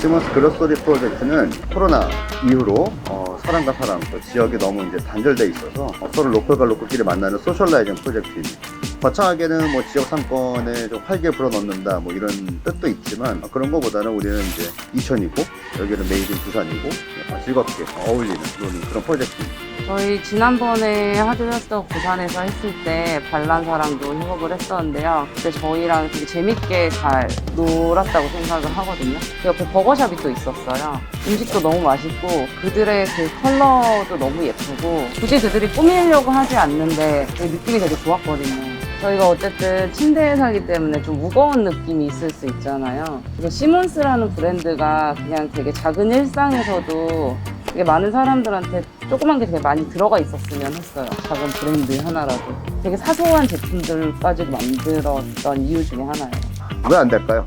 시몬스 그로소리 프로젝트는 코로나 이후로 어, 사람과 사람, 또 지역이 너무 이제 단절돼 있어서 어, 서로 로컬과 로컬끼리 만나는 소셜라이징 프로젝트입니다. 거창하게는 뭐 지역 상권에 좀 활기를 불어넣는다 뭐 이런 뜻도 있지만 어, 그런 거보다는 우리는 이제 이천이고 여기는 메이드 인 부산이고 어, 즐겁게 어울리는 그런 프로젝트입니다. 저희 지난번에 하드웨어떡 부산에서 했을 때 발란사랑도 협업을 했었는데요. 그때 저희랑 되게 재밌게 잘 놀았다고 생각을 하거든요. 그 옆에 버거샵이 또 있었어요. 음식도 너무 맛있고 그들의 그 컬러도 너무 예쁘고 굳이 그들이 꾸미려고 하지 않는데 그 느낌이 되게 좋았거든요. 저희가 어쨌든 침대에 살기 때문에 좀 무거운 느낌이 있을 수 있잖아요. 그리고 시몬스라는 브랜드가 그냥 되게 작은 일상에서도 되게 많은 사람들한테 조그만 게 되게 많이 들어가 있었으면 했어요. 작은 브랜드 하나라도. 되게 사소한 제품들까지도 만들었던 이유 중에 하나예요. 왜 안 될까요?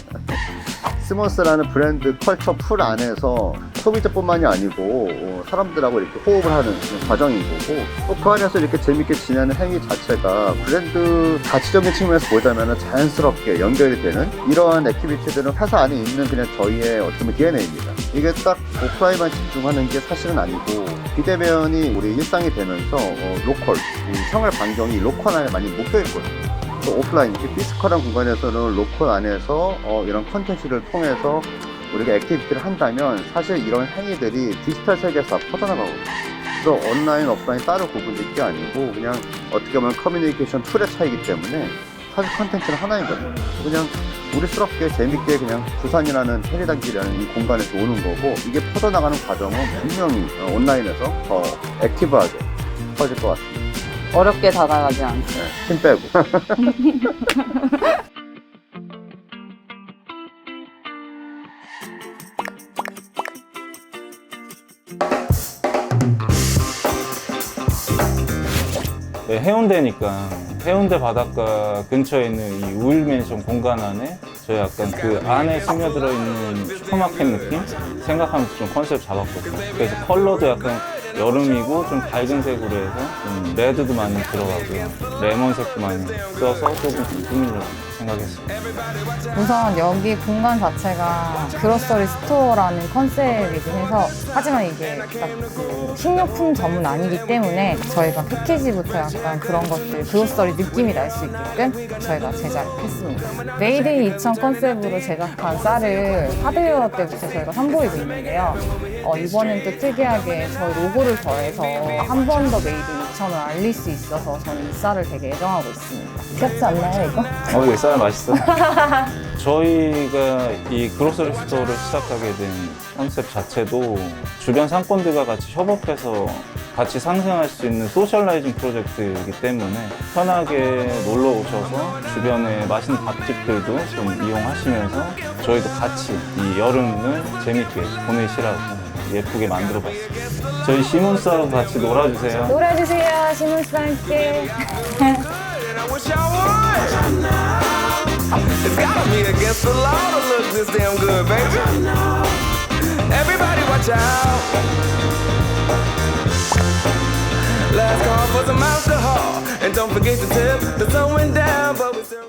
스몬스라는 브랜드 컬처 풀 안에서 소비자뿐만이 아니고 어, 사람들하고 이렇게 호흡을 하는 과정인 거고 또 그 안에서 이렇게 재밌게 지내는 행위 자체가 브랜드 가치적인 측면에서 보자면 자연스럽게 연결이 되는 이러한 액티비티들은 회사 안에 있는 그냥 저희의 보면 DNA입니다. 이게 딱 오프라인만 집중하는 게 사실은 아니고 비대면이 우리 일상이 되면서 어, 로컬, 이 생활 반경이 로컬 안에 많이 묶여 있거든요. 또 오프라인, 피지컬한 공간에서는 로컬 안에서 어, 이런 컨텐츠를 통해서 우리가 액티비티를 한다면 사실 이런 행위들이 디지털 세계에서 다 퍼져나가거든요. 그래서 온라인, 오프라인 따로 구분될 게 아니고 그냥 어떻게 보면 커뮤니케이션 툴의 차이기 때문에 사실 컨텐츠는 하나이거든요. 그냥 우리스럽게 재밌게 그냥 부산이라는 테리단길이라는 이 공간에서 오는 거고 이게 퍼져나가는 과정은 분명히 어, 온라인에서 더 액티브하게 퍼질 것 같습니다. 어렵게 다가가지 않고. 네, 힘 빼고. 네, 해운대니까 해운대 바닷가 근처에 있는 이 우일 맨션 공간 안에 저희 약간 그 안에 스며들어 있는 슈퍼마켓 느낌 생각하면서 좀 컨셉 잡았거든요. 그래서 컬러도 약간 여름이고 좀 밝은 색으로 해서 좀 레드도 많이 들어가고요. 레몬색도 많이 써서 조금 좀 꾸미려고 생각했습니다. 우선 여기 공간 자체가 그로서리 스토어라는 컨셉이긴 해서 하지만 이게 딱그 식료품 전문 아니기 때문에 저희가 패키지부터 약간 그런 것들 그로서리 느낌이 날 수 있게끔 저희가 제작을 했습니다. 메이드 인 2000 컨셉으로 제작한 쌀을 하드웨어 때부터 저희가 선보이고 있는데요. 어, 이번엔 또 특이하게 저희 로고를 더해서 한 번 더 메이드 인 2000을 알릴 수 있어서 저는 이 쌀을 되게 애정하고 있습니다. 귀엽지 않나요 이거? 어, 이거 쌀 맛있어. 저희가 이 그로서리 스토어를 시작하게 된 컨셉 자체도 주변 상권들과 같이 협업해서 같이 상생할 수 있는 소셜라이징 프로젝트이기 때문에 편하게 놀러 오셔서 주변에 맛있는 밥집들도 좀 이용하시면서 저희도 같이 이 여름을 재밌게 보내시라고 예쁘게 만들어 봤습니다. 저희 시몬스하고 같이 놀아주세요. 놀아주세요 시몬스 함께. And I wish I would. It's gotta be against the law to look this damn good, baby. Everybody watch out. Last call for some alcohol. And don't forget to tip. The sun went down, but we still.